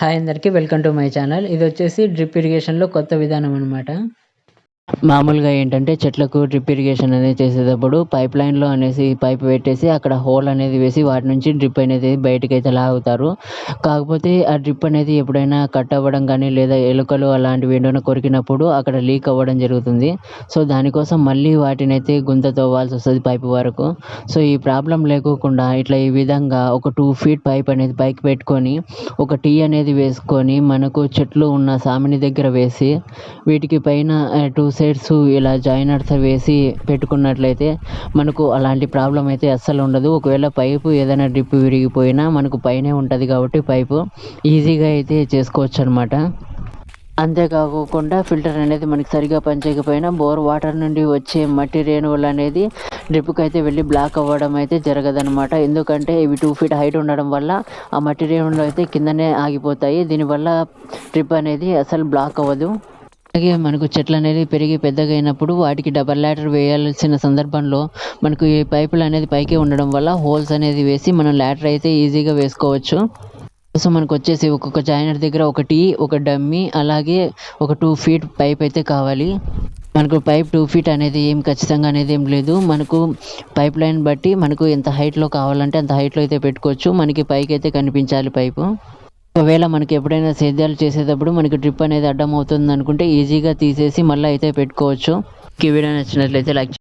Hi అందరికీ welcome to my channel. ఇది వచ్చేసి డ్రిప్ ఇరిగేషన్లో కొత్త విధానం అనమాట మామూలుగా ఏంటంటే చెట్లకు డ్రిప్ ఇరిగేషన్ అనేది చేసేటప్పుడు పైప్ లైన్లో అనేసి పైప్ పెట్టేసి అక్కడ హోల్ అనేది వేసి వాటి నుంచి డ్రిప్ అనేది బయటకు అయితే లాగుతారు. కాకపోతే ఆ డ్రిప్ అనేది ఎప్పుడైనా కట్ అవ్వడం కానీ లేదా ఎలుకలు అలాంటివి ఏమైనా కొరికినప్పుడు అక్కడ లీక్ అవ్వడం జరుగుతుంది. సో దానికోసం మళ్ళీ వాటిని అయితే గుంత తవ్వాల్సి వస్తుంది పైప్ వరకు. సో ఈ ప్రాబ్లం లేకోకుండా ఇట్లా ఈ విధంగా ఒక టూ ఫీట్ పైప్ అనేది పైకి పెట్టుకొని ఒక టీ అనేది వేసుకొని మనకు చెట్లు ఉన్న సామిని దగ్గర వేసి వీటికి పైన టూ సైడ్స్ ఇలా జాయినర్స్ వేసి పెట్టుకున్నట్లయితే మనకు అలాంటి ప్రాబ్లం అయితే అస్సలు ఉండదు. ఒకవేళ పైపు ఏదైనా డ్రిప్ విరిగిపోయినా మనకు పైనే ఉంటుంది కాబట్టి పైపు ఈజీగా అయితే చేసుకోవచ్చు అనమాట అంతేకాకుండా ఫిల్టర్ అనేది మనకి సరిగా పనిచేయకపోయినా బోర్ వాటర్ నుండి వచ్చే మట్టి రేణువులు అనేది డ్రిప్కి అయితే వెళ్ళి బ్లాక్ అవ్వడం అయితే జరగదనమాట ఎందుకంటే ఇవి టూ ఫీట్ హైట్ ఉండడం వల్ల ఆ మట్టి రేణువులు అయితే కిందనే ఆగిపోతాయి. దీనివల్ల డ్రిప్ అనేది అసలు బ్లాక్ అవ్వదు. అలాగే మనకు చెట్లు అనేది పెరిగి పెద్దగా అయినప్పుడు వాటికి డబల్ ల్యాటర్ వేయాల్సిన సందర్భంలో మనకు ఈ పైపులు అనేది పైకి ఉండడం వల్ల హోల్స్ అనేది వేసి మనం ల్యాటర్ అయితే ఈజీగా వేసుకోవచ్చు. సో మనకు వచ్చేసి ఒక్కొక్క జాయినర్ దగ్గర ఒకటి ఒక డమ్మీ అలాగే ఒక టూ ఫీట్ పైప్ అయితే కావాలి. మనకు పైప్ టూ ఫీట్ అనేది ఏం ఖచ్చితంగా అనేది ఏం లేదు. మనకు పైప్ లైన్ బట్టి మనకు ఎంత హైట్లో కావాలంటే అంత హైట్లో అయితే పెట్టుకోవచ్చు. మనకి పైకి అయితే కనిపించాలి పైపు ఒకవేళ మనకి ఎప్పుడైనా సేద్యాలు చేసేటప్పుడు మనకి డ్రిప్ అనేది అడ్డం అవుతుంది అనుకుంటే ఈజీగా తీసేసి మళ్ళీ అయితే పెట్టుకోవచ్చు. ఈ వీడియో నచ్చినట్లయితే లైక్